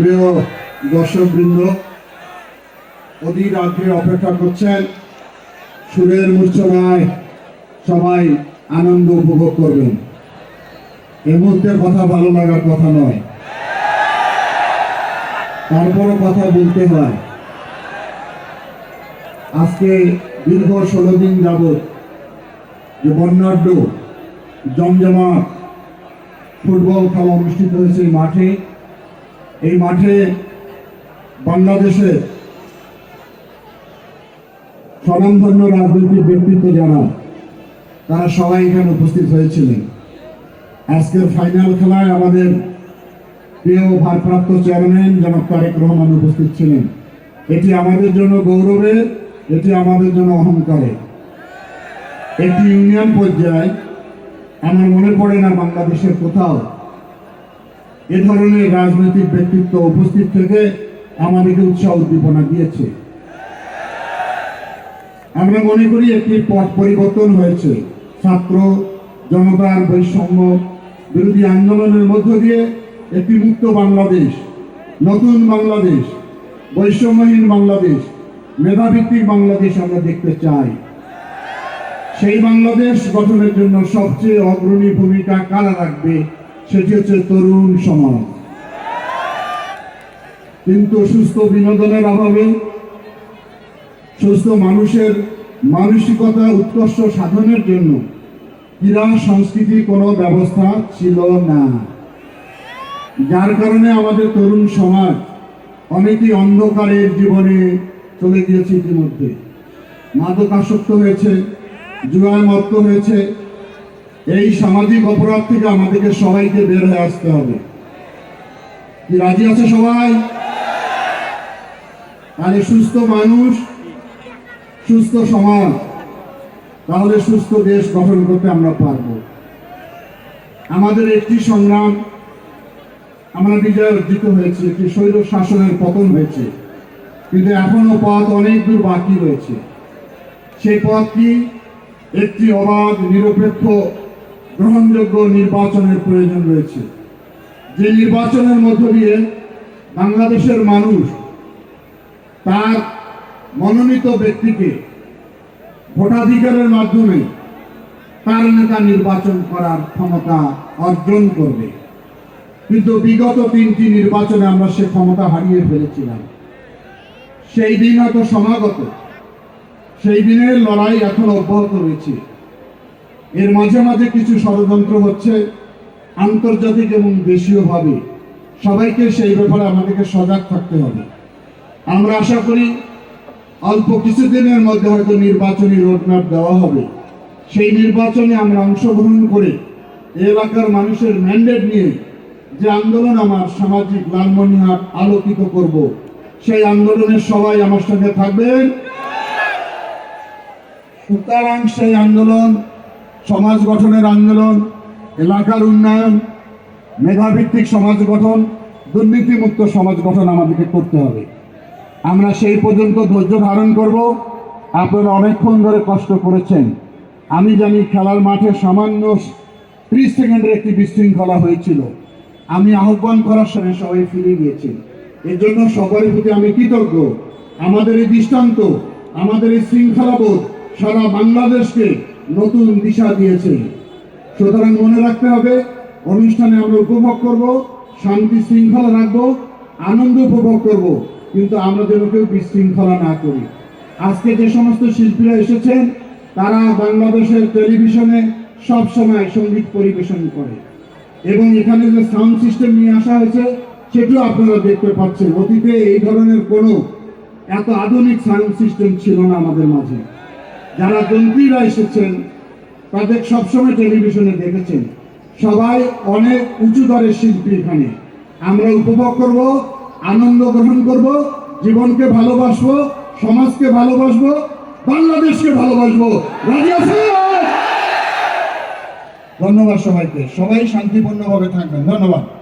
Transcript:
প্রিয় দর্শকবৃন্দ, অধীর আগ্রহে অপেক্ষা করছেন সুরের মূর্ছনায় সবাই আনন্দ উপভোগ করবেন। এই মুহূর্তের কথা ভালো লাগার কথা নয়। তারপরও কথা বলতে হয়। আজকে দীর্ঘ ষোলো দিন যাবৎ যে বর্ণাঢ্য, জমজমাট ফুটবল খেলা অনুষ্ঠিত হয়েছে মাঠে। এই মাঠে বাংলাদেশের স্বনামধন্য রাজনৈতিক ব্যক্তিত্ব যারা, তারা সবাই এখানে উপস্থিত হয়েছিলেন। আজকের ফাইনাল খেলায় আমাদের প্রিয় ভারপ্রাপ্ত চেয়ারম্যান জনাব তারেক রহমান উপস্থিত ছিলেন। এটি আমাদের জন্য গৌরবে, এটি আমাদের জন্য অহংকারে। একটি ইউনিয়ন পর্যায়ে আমার মনে পড়ে না বাংলাদেশের কোথাও এ ধরনের রাজনৈতিক ব্যক্তিত্ব উপস্থিত থেকে আমাদেরকে উৎসাহ উদ্দীপনা দিয়েছে। আমরা মনে করি একটি পথ পরিবর্তন হয়েছে। ছাত্র জনতার বৈষম্য বিরোধী আন্দোলনের মধ্য দিয়ে একটি মুক্ত বাংলাদেশ, নতুন বাংলাদেশ, বৈষম্যহীন বাংলাদেশ, মেধাভিত্তিক বাংলাদেশ আমরা দেখতে চাই। সেই বাংলাদেশ গঠনের জন্য সবচেয়ে অগ্রণী ভূমিকা কারা রাখবে? সেটি হচ্ছে তরুণ সমাজ। কিন্তু সুস্থ বিনোদনের অভাবে সুস্থ মানুষের মানসিকতা উৎকর্ষ সাধনের জন্য ক্রীড়া সংস্কৃতি কোনো ব্যবস্থা ছিল না। যার কারণে আমাদের তরুণ সমাজ অনেকেই অন্ধকারের জীবনে চলে গিয়েছে ইতিমধ্যে। মাদকাসক্ত হয়েছে জুয়ায় মত্ত হয়েছে এই সামাজিক অপরাধ থেকে আমাদেরকে সবাইকে বের হয়ে আসতে হবে। কি রাজি আছে সবাই? তাহলে সুস্থ মানুষ, সুস্থ সমাজ, তাহলে সুস্থ দেশ গঠন করতে আমরা পারব। আমাদের একটি সংগ্রাম, আমরা বিজয় অর্জিত হয়েছে, একটি স্বৈর শাসনের পতন হয়েছে। কিন্তু এখনও পথ অনেক দূর বাকি রয়েছে। সেই পথ কি? একটি অবাধ, নিরপেক্ষ গ্রহণযোগ্য নির্বাচনের প্রয়োজন রয়েছে। যে নির্বাচনের মধ্য দিয়ে বাংলাদেশের মানুষ তার মনোনীত ব্যক্তিকে ভোটাধিকারের মাধ্যমে তার নেতা নির্বাচন করার ক্ষমতা অর্জন করবে। কিন্তু বিগত তিনটি নির্বাচনে আমরা সে ক্ষমতা হারিয়ে ফেলেছিলাম। সেই দিন হয়তো সমাগত, সেই দিনের লড়াই এখন অব্যাহত রয়েছে। এর মাঝে মাঝে কিছু ষড়যন্ত্র হচ্ছে আন্তর্জাতিক এবং দেশীয়ভাবে। সবাইকে সেই ব্যাপারে আমাদেরকে সজাগ থাকতে হবে। আমরা আশা করি অল্প কিছুদিনের মধ্যে হয়তো নির্বাচনী রোডম্যাপ দেওয়া হবে। সেই নির্বাচনে আমরা অংশগ্রহণ করে এলাকার মানুষের ম্যান্ডেট নিয়ে যে আন্দোলন আমার সামাজিক লালমনিহাট আলোকিত করব, সেই আন্দোলনের সবাই আমার সঙ্গে থাকবেন। সুতরাং সেই আন্দোলন সমাজ গঠনের আন্দোলন, এলাকার উন্নয়ন, মেধাভিত্তিক সমাজ গঠন, দুর্নীতিমুক্ত সমাজ গঠন আমাদেরকে করতে হবে। আমরা সেই পর্যন্ত ধৈর্য ধারণ করব। আপনারা অনেকক্ষণ ধরে কষ্ট করেছেন। আমি জানি খেলার মাঠে সামান্য ত্রিশ সেকেন্ডের একটি বিশৃঙ্খলা হয়েছিল। আমি আহ্বান করার সময় সবাই ফিরে গিয়েছেন এর জন্য সবারই প্রতি আমি কৃতজ্ঞ। আমাদের এই দৃষ্টান্ত, আমাদের এই শৃঙ্খলাবোধ সারা বাংলাদেশকে নতুন দিশা দিয়েছে। সুতরাং মনে রাখতে হবে, অনুষ্ঠানে আমরা উপভোগ করব, শান্তি শৃঙ্খলা রাখব, আনন্দ উপভোগ করব, কিন্তু আমরা যেন কেউ বিশৃঙ্খলা না করি। আজকে যে সমস্ত শিল্পীরা এসেছেন, তারা বাংলাদেশের টেলিভিশনে সব সময় সংগীত পরিবেশন করে। এবং এখানে যে সাউন্ড সিস্টেম নিয়ে আসা হয়েছে, সেটিও আপনারা দেখতে পাচ্ছেন। অতীতে এই ধরনের কোনো এত আধুনিক সাউন্ড সিস্টেম ছিল না আমাদের মাঝে। যারা যন্ত্রীরা এসেছেন, তাদের সবসময় টেলিভিশনে দেখেছেন। সবাই অনেক উঁচু দরের শিল্পী এখানে। আমরা উপভোগ করব, আনন্দ গ্রহণ করব, জীবনকে ভালোবাসবো, সমাজকে ভালোবাসবো, বাংলাদেশকে ভালোবাসবো। ধন্যবাদ সবাইকে। সবাই শান্তিপূর্ণভাবে থাকবেন। ধন্যবাদ।